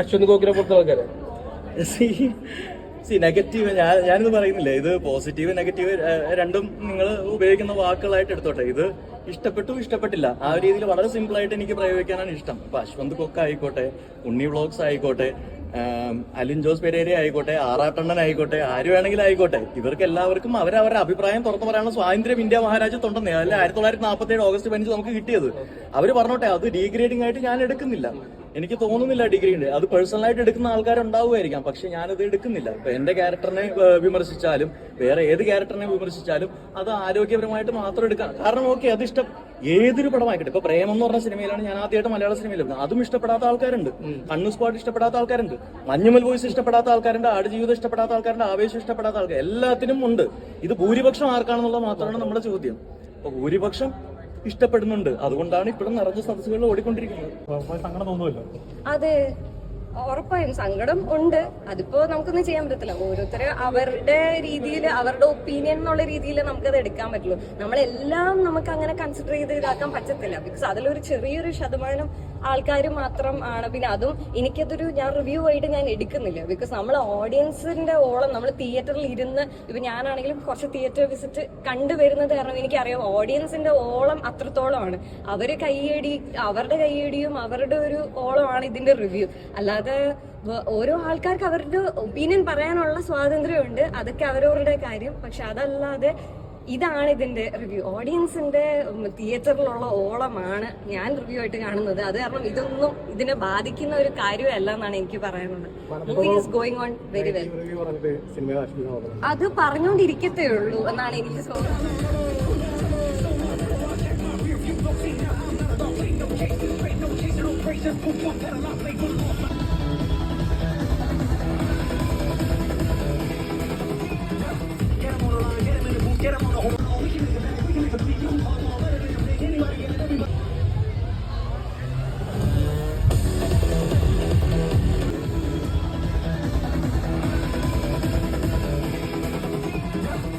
അശ്വന്ത് കോക്കിനെ ആൾക്കാരെ C negative ഞാൻ ഞാനിത് പറയുന്നില്ല. ഇത് പോസിറ്റീവ് നെഗറ്റീവ് രണ്ടും നിങ്ങൾ ഉപയോഗിക്കുന്ന വാക്കുകളായിട്ട് എടുത്തോട്ടെ. ഇത് ഇഷ്ടപ്പെട്ടു ഇഷ്ടപ്പെട്ടില്ല. ആ രീതിയിൽ വളരെ സിമ്പിൾ ആയിട്ട് എനിക്ക് പ്രയോഗിക്കാനാണ് ഇഷ്ടം. ഇപ്പൊ അശ്വന്ത് കൊക്ക ആയിക്കോട്ടെ ഉണ്ണി വ്ളോഗ്സ് ആയിക്കോട്ടെ അലിൻ ജോസ് പെരേര ആയിക്കോട്ടെ ആറാട്ടണ്ണൻ ആയിക്കോട്ടെ ആര് വേണമെങ്കിലും ആയിക്കോട്ടെ. ഇവർക്ക് എല്ലാവർക്കും അവരവരുടെ അഭിപ്രായം തുറന്നു പറയാനുള്ള സ്വാതന്ത്ര്യം ഇന്ത്യ മഹാരാജ്യത്തുണ്ടെന്ന്. അല്ല ആയിരത്തി തൊള്ളായിരത്തി നാൽപ്പത്തി ഏഴ് ഓഗസ്റ്റ് പതിനഞ്ച് നമുക്ക് കിട്ടിയത്. അവർ പറഞ്ഞോട്ടെ അത് ഡീഗ്രേഡിംഗ് ആയിട്ട് ഞാൻ എടുക്കുന്നില്ല. എനിക്ക് തോന്നുന്നില്ല ഡിഗ്രി ഉണ്ട്. അത് പേഴ്സണലായിട്ട് എടുക്കുന്ന ആൾക്കാരുണ്ടാവുമായിരിക്കാം. പക്ഷെ ഞാനത് എടുക്കുന്നില്ല. ഇപ്പൊ എന്റെ ക്യാരക്ടറിനെ വിമർശിച്ചാലും വേറെ ഏത് ക്യാരക്ടറിനെ വിമർശിച്ചാലും അത് ആരോഗ്യപരമായിട്ട് മാത്രം എടുക്കാം. കാരണം ഓക്കെ അത് ഇഷ്ടം ഏതൊരു പടമായിക്കട്ടെ. ഇപ്പൊ പ്രേമം എന്ന് പറഞ്ഞ സിനിമയിലാണ് ഞാൻ ആദ്യമായിട്ട് മലയാള സിനിമയിൽ വരുന്നത്. അതും ഇഷ്ടപ്പെടാത്ത ആൾക്കാരുണ്ട്. കണ്ണു സ്ക്വാഡ് ഇഷ്ടപ്പെടാത്ത ആൾക്കാരുണ്ട്. മഞ്ഞുമൽ വോയിസ് ഇഷ്ടപ്പെടാത്ത ആൾക്കാരുണ്ട്. ആടുജീവിതം ഇഷ്ടപ്പെടാത്ത ആൾക്കാരുണ്ട്. ആവേശം ഇഷ്ടപ്പെടാത്ത ആൾക്കാർ എല്ലാത്തിനും ഉണ്ട്. ഇത് ഭൂരിപക്ഷം ആർക്കാണെന്നുള്ളത് മാത്രമാണ് നമ്മുടെ ചോദ്യം. അപ്പൊ ഭൂരിപക്ഷം ഇഷ്ടപ്പെടുന്നുണ്ട്. അതുകൊണ്ടാണ് ഇപ്പോഴും നിറഞ്ഞ സദസ്സുകളിൽ ഓടിക്കൊണ്ടിരിക്കുന്നത്. അങ്ങനെ തോന്നുമല്ലോ അതെ. ഉറപ്പായും സങ്കടം ഉണ്ട്. അതിപ്പോ നമുക്കൊന്നും ചെയ്യാൻ പറ്റത്തില്ല. ഓരോരുത്തര് അവരുടെ രീതിയിൽ അവരുടെ ഒപ്പീനിയൻ എന്നുള്ള രീതിയിൽ നമുക്കത് എടുക്കാൻ പറ്റുള്ളൂ. നമ്മളെല്ലാം നമുക്ക് അങ്ങനെ കൺസിഡർ ചെയ്ത് ഇതാക്കാൻ പറ്റത്തില്ല. ബിക്കോസ് അതിലൊരു ചെറിയൊരു ശതമാനം ആൾക്കാർ മാത്രം ആണ്. പിന്നെ അതും എനിക്കതൊരു ഞാൻ റിവ്യൂ ആയിട്ട് ഞാൻ എടുക്കുന്നില്ല. ബിക്കോസ് നമ്മൾ ഓഡിയൻസിന്റെ ഓളം നമ്മൾ തിയേറ്ററിൽ ഇരുന്ന് ഇപ്പൊ ഞാനാണെങ്കിലും കുറച്ച് തിയേറ്റർ വിസിറ്റ് കണ്ടുവരുന്നത് കാരണം എനിക്കറിയാം ഓഡിയൻസിന്റെ ഓളം അത്രത്തോളമാണ്. അവർ കൈയടി അവരുടെ കൈയടിയും അവരുടെ ഒരു ഓളമാണ് ഇതിന്റെ റിവ്യൂ അല്ലാതെ ഓരോ ആൾക്കാർക്ക് അവരുടെ ഒപ്പീനിയൻ പറയാനുള്ള സ്വാതന്ത്ര്യമുണ്ട്. അതൊക്കെ അവരവരുടെ കാര്യം. പക്ഷെ അതല്ലാതെ ഇതാണ് ഇതിന്റെ റിവ്യൂ ഓഡിയൻസിന്റെ തിയേറ്ററിലുള്ള ഓളമാണ് ഞാൻ റിവ്യൂ ആയിട്ട് കാണുന്നത്. അത് കാരണം ഇതൊന്നും ഇതിനെ ബാധിക്കുന്ന ഒരു കാര്യമല്ല എന്നാണ് എനിക്ക് പറയാനുള്ളത്. Movie is going on very well അത് പറഞ്ഞുകൊണ്ടിരിക്കത്തേ ഉള്ളൂ എന്നാണ് എനിക്ക് തോന്നുന്നത്.